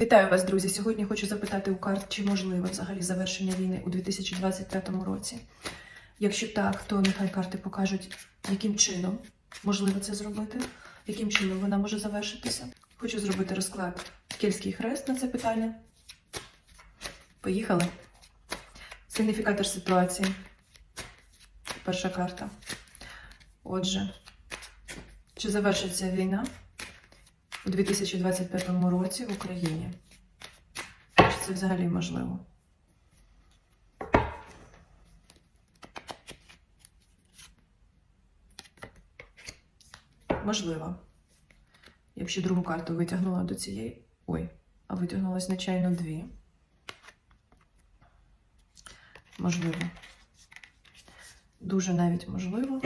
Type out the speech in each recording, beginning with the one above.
Вітаю вас, друзі! Сьогодні хочу запитати у карт, чи можливе взагалі завершення війни у 2023 році. Якщо так, то нехай карти покажуть, яким чином можливо це зробити, яким чином вона може завершитися. Хочу зробити розклад Кельський хрест на це питання. Поїхали. Сигніфікатор ситуації. Перша карта. Отже, чи завершиться війна у 2025 році в Україні? Чи це взагалі можливо? Можливо. Якщо другу карту витягнула до цієї. Ой, а витягнулась нечайно дві. Можливо. Дуже навіть можливо.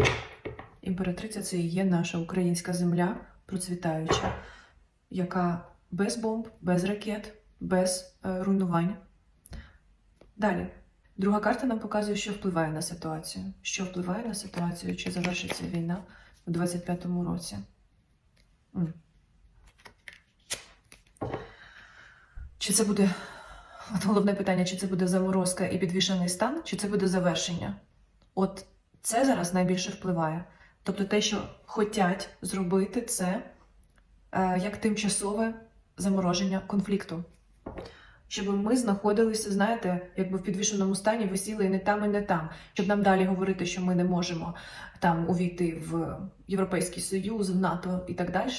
Імператриця це і є наша українська земля, процвітаюча, яка без бомб, без ракет, без е, руйнувань. Далі. Друга карта нам показує, що впливає на ситуацію. Що впливає на ситуацію, чи завершиться війна у 25-му році. Чи це буде от головне питання, чи це буде заморозка і підвішений стан, чи це буде завершення? От це зараз найбільше впливає. Тобто те, що хотять зробити, це як тимчасове замороження конфлікту. Щоб ми знаходилися, знаєте, якби в підвішеному стані висіли і не там, і не там, щоб нам далі говорити, що ми не можемо там увійти в Європейський Союз, в НАТО і так далі.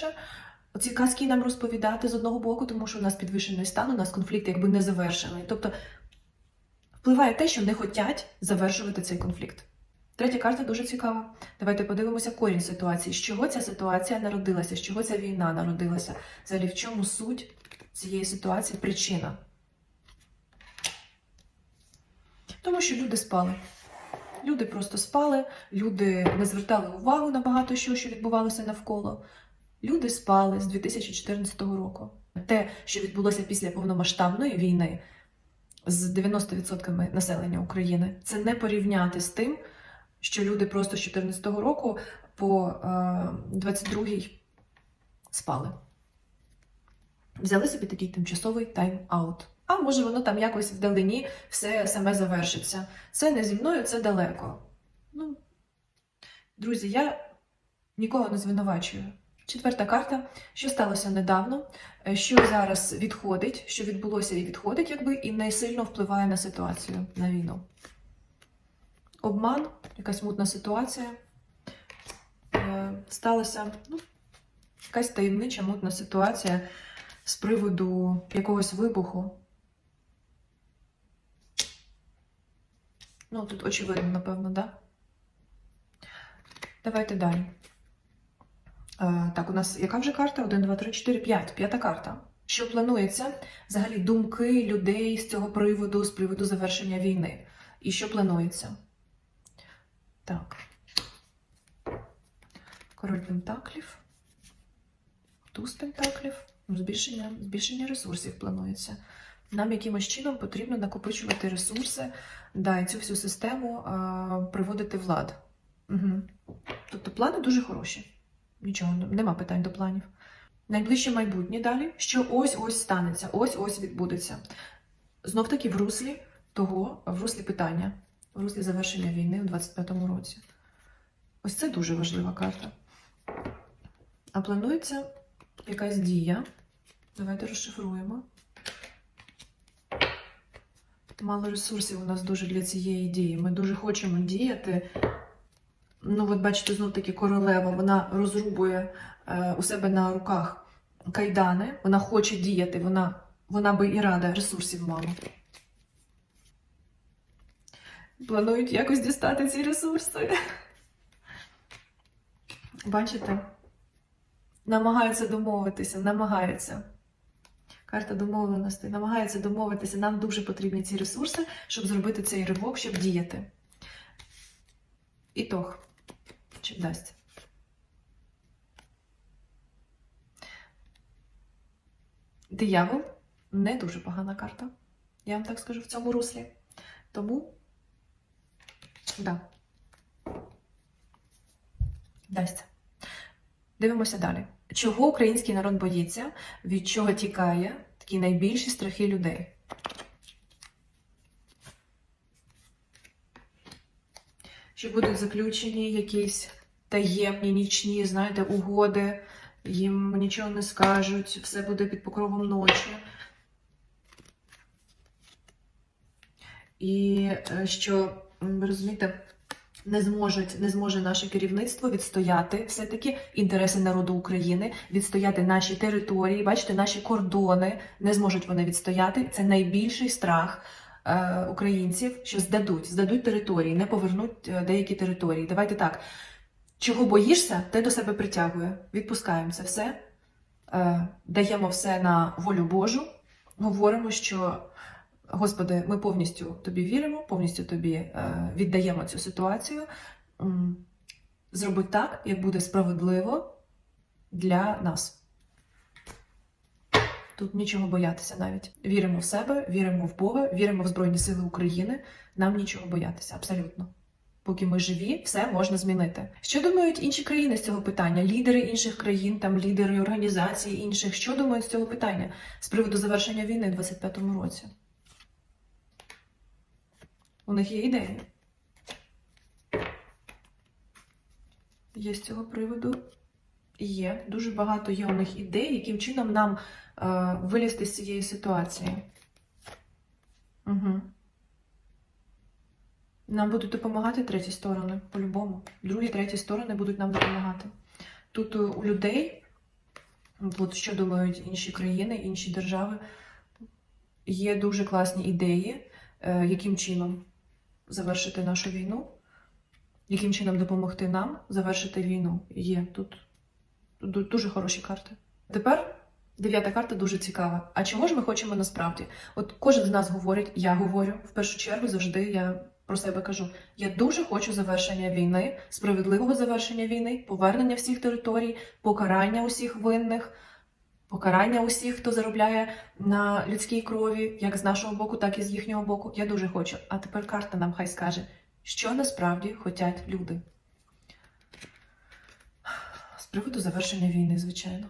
Оці казки нам розповідати з одного боку, тому що у нас підвищений стан, у нас конфлікт якби не завершений. Тобто впливає те, що не хочуть завершувати цей конфлікт. Третя карта дуже цікава. Давайте подивимося корінь ситуації. З чого ця ситуація народилася, з чого ця війна народилася? Взагалі, в чому суть цієї ситуації, причина? Тому що люди спали. Люди просто спали, люди не звертали увагу на багато що, що відбувалося навколо. Люди спали з 2014 року. Те, що відбулося після повномасштабної війни з 90% населення України, це не порівняти з тим, що люди просто з 2014 року по е, 22-й спали. Взяли собі такий тимчасовий тайм-аут. А може воно там якось вдалині все саме завершиться. Це не зі мною, це далеко. Ну, друзі, я нікого не звинувачую. Четверта карта, що сталося недавно, е, що зараз відходить, що відбулося і відходить, якби, і не сильно впливає на ситуацію, на війну. Обман, якась мутна ситуація. Е, Сталася ну, якась таємнича мутна ситуація з приводу якогось вибуху. Ну, тут очевидно, напевно, да? Давайте далі. Е, так, у нас яка вже карта? 1, 2, 3, 4, 5. П'ята карта. Що планується? Взагалі думки людей з цього приводу, з приводу завершення війни. І що планується? Так. Король Пентаклів. Туз Пентаклів. Ну, Збільшення, збільшення ресурсів планується. Нам якимось чином потрібно накопичувати ресурси, да, і цю всю систему а, приводити в лад. Угу. Тобто плани дуже хороші. Нічого, нема питань до планів. Найближче майбутнє далі, що ось-ось станеться, ось-ось відбудеться. Знов таки в руслі того, в руслі питання, в руслі завершення війни у 25-му році. Ось це дуже важлива карта. А планується якась дія. Давайте розшифруємо. Мало ресурсів у нас дуже для цієї дії. Ми дуже хочемо діяти. Ну, от бачите, знов таки королева, вона розрубує е, у себе на руках кайдани, вона хоче діяти, вона, вона би і рада ресурсів мало. Планують якось дістати ці ресурси. Бачите? Намагаються домовитися, намагаються. Карта домовленості, намагаються домовитися. Нам дуже потрібні ці ресурси, щоб зробити цей ривок, щоб діяти. Ітог. Чи вдасться? Диявол не дуже погана карта. Я вам так скажу в цьому руслі. Тому, да. Вдасться. Дивимося далі. Чого український народ боїться, від чого тікає, такі найбільші страхи людей. Що будуть заключені якісь таємні, нічні, знаєте, угоди, їм нічого не скажуть, все буде під покровом ночі. І е, що, ви розумієте, не зможуть, не зможе наше керівництво відстояти все-таки інтереси народу України, відстояти наші території, бачите, наші кордони не зможуть вони відстояти. Це найбільший страх е, українців, що здадуть, здадуть території, не повернуть е, деякі території. Давайте так. Чого боїшся, те до себе притягує. Відпускаємо це все, е, даємо все на волю Божу, говоримо, що Господи, ми повністю тобі віримо, повністю тобі е, віддаємо цю ситуацію. Зроби так, як буде справедливо для нас. Тут нічого боятися навіть. Віримо в себе, віримо в Бога, віримо в Збройні Сили України. Нам нічого боятися, абсолютно. Поки ми живі, все можна змінити. Що думають інші країни з цього питання? Лідери інших країн, там лідери організацій інших. Що думають з цього питання з приводу завершення війни у 25-му році? У них є ідеї. Є з цього приводу. Є. Дуже багато є у них ідей, яким чином нам е, вилізти з цієї ситуації. Угу. Нам будуть допомагати треті сторони, по-любому. Другі, треті сторони будуть нам допомагати. Тут е, у людей, от що думають інші країни, інші держави, є дуже класні ідеї, е, яким чином завершити нашу війну, яким чином допомогти нам завершити війну. Є тут, дуже хороші карти. Тепер дев'ята карта дуже цікава. А чого ж ми хочемо насправді? От кожен з нас говорить, я говорю в першу чергу завжди я про себе кажу: я дуже хочу завершення війни, справедливого завершення війни, повернення всіх територій, покарання усіх винних. Покарання усіх, хто заробляє на людській крові, як з нашого боку, так і з їхнього боку. Я дуже хочу. А тепер карта нам хай скаже, що насправді хочуть люди. З приводу завершення війни, звичайно.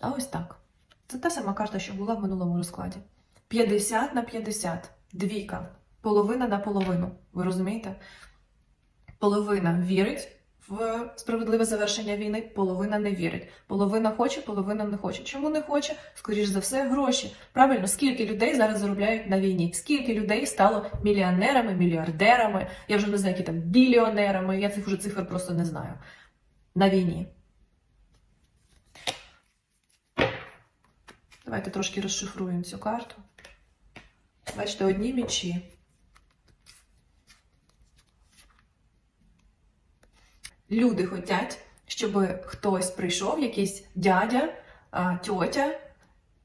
А ось так. Це та сама карта, що була в минулому розкладі. 50 на 50. Двійка. Половина на половину. Ви розумієте? Половина вірить в справедливе завершення війни, половина не вірить. Половина хоче, половина не хоче. Чому не хоче? Скоріш за все, гроші. Правильно, скільки людей зараз заробляють на війні? Скільки людей стало мільйонерами, мільярдерами? Я вже не знаю, які там біліонерами. Я цих вже цифр просто не знаю. На війні. Давайте трошки розшифруємо цю карту. Бачите, одні мічі. Люди хочуть, щоб хтось прийшов, якийсь дядя, тьотя,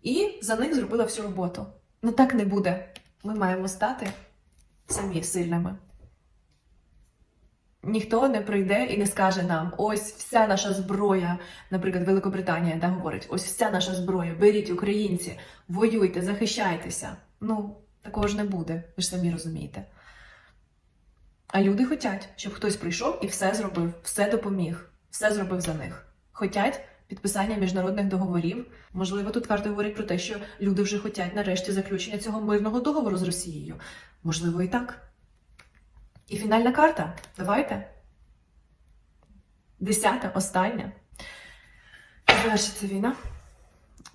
і за них зробила всю роботу. Ну так не буде. Ми маємо стати самі сильними. Ніхто не прийде і не скаже нам: ось вся наша зброя, наприклад, Великобританія да, говорить: ось вся наша зброя, беріть українці, воюйте, захищайтеся. Ну, такого ж не буде, ви ж самі розумієте. А люди хочуть, щоб хтось прийшов і все зробив, все допоміг, все зробив за них. Хотять підписання міжнародних договорів. Можливо, тут карти говорять про те, що люди вже хочуть нарешті заключення цього мирного договору з Росією. Можливо, і так. І фінальна карта. Давайте. Десята, остання. Завершиться війна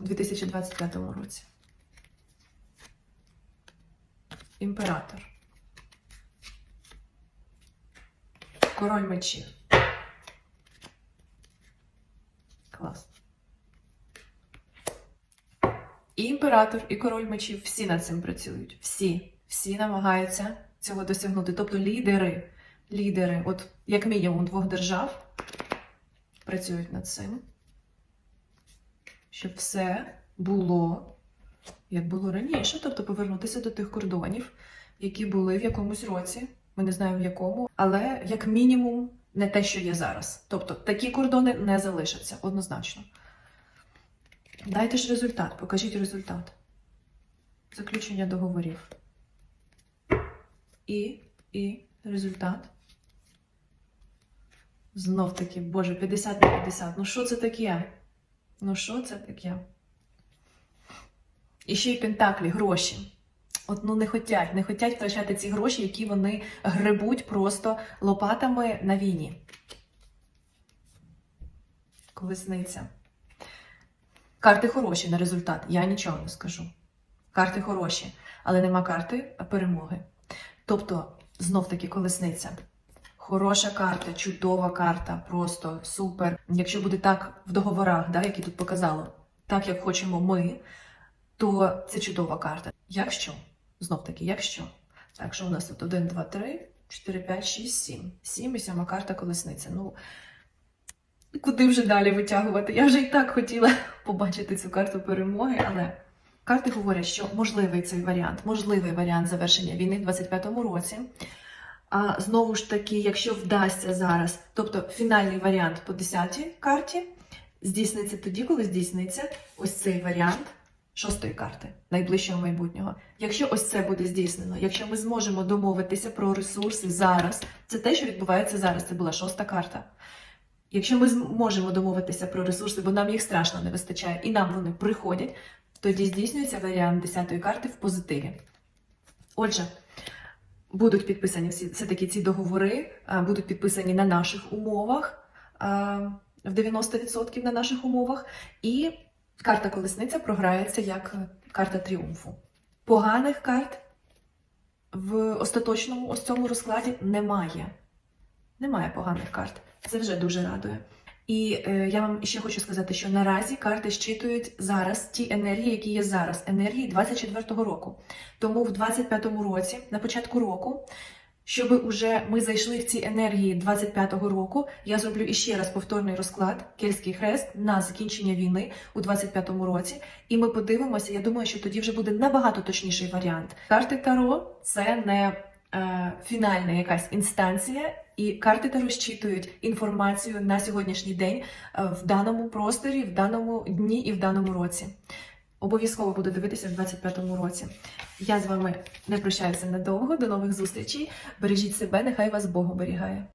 у 2025 році. Імператор. Король мечів. Клас. І імператор, і король мечів всі над цим працюють. Всі. Всі намагаються цього досягнути. Тобто лідери, лідери, от як мінімум двох держав працюють над цим, щоб все було як було раніше, тобто повернутися до тих кордонів, які були в якомусь році. Ми не знаємо в якому, але як мінімум не те, що є зараз. Тобто такі кордони не залишаться однозначно. Дайте ж результат, покажіть результат. Заключення договорів. І, і результат. Знов таки, Боже, 50 на 50. Ну що це таке? Ну що це таке? І ще й пентаклі, гроші. От ну не хотять, не хотять втрачати ці гроші, які вони гребуть просто лопатами на війні. Колесниця. Карти хороші на результат. Я нічого не скажу. Карти хороші, але нема карти перемоги. Тобто, знов таки колесниця. Хороша карта, чудова карта, просто супер. Якщо буде так в договорах, да, які тут показало, так як хочемо ми, то це чудова карта. Якщо, знов таки, якщо. Так, що у нас тут 1, 2, 3, 4, 5, 6, 7. 7 і сьома карта колесниця. Ну, куди вже далі витягувати? Я вже і так хотіла побачити цю карту перемоги, але карти говорять, що можливий цей варіант, можливий варіант завершення війни в 25-му році. А знову ж таки, якщо вдасться зараз, тобто фінальний варіант по 10-й карті здійсниться тоді, коли здійсниться ось цей варіант шостої карти найближчого майбутнього. Якщо ось це буде здійснено, якщо ми зможемо домовитися про ресурси зараз, це те, що відбувається зараз. Це була шоста карта. Якщо ми зможемо домовитися про ресурси, бо нам їх страшно не вистачає, і нам вони приходять, тоді здійснюється варіант 10-ї карти в позитиві. Отже, будуть підписані всі все-таки ці договори, будуть підписані на наших умовах, в 90% на наших умовах, і карта колесниця програється як е, карта тріумфу. Поганих карт в остаточному ось цьому розкладі немає. Немає поганих карт. Це вже дуже радує. І е, я вам ще хочу сказати, що наразі карти щитують зараз ті енергії, які є зараз, енергії 24-го року. Тому в 25-му році, на початку року, щоб уже ми зайшли в ці енергії 25-го року, я зроблю іще раз повторний розклад Кельтський хрест на закінчення війни у 25-му році. І ми подивимося. Я думаю, що тоді вже буде набагато точніший варіант. Карти Таро це не е, фінальна якась інстанція, і карти Таро щитують інформацію на сьогоднішній день е, в даному просторі, в даному дні і в даному році. Обов'язково буду дивитися в 25-му році. Я з вами не прощаюся надовго. До нових зустрічей. Бережіть себе, нехай вас Бог оберігає.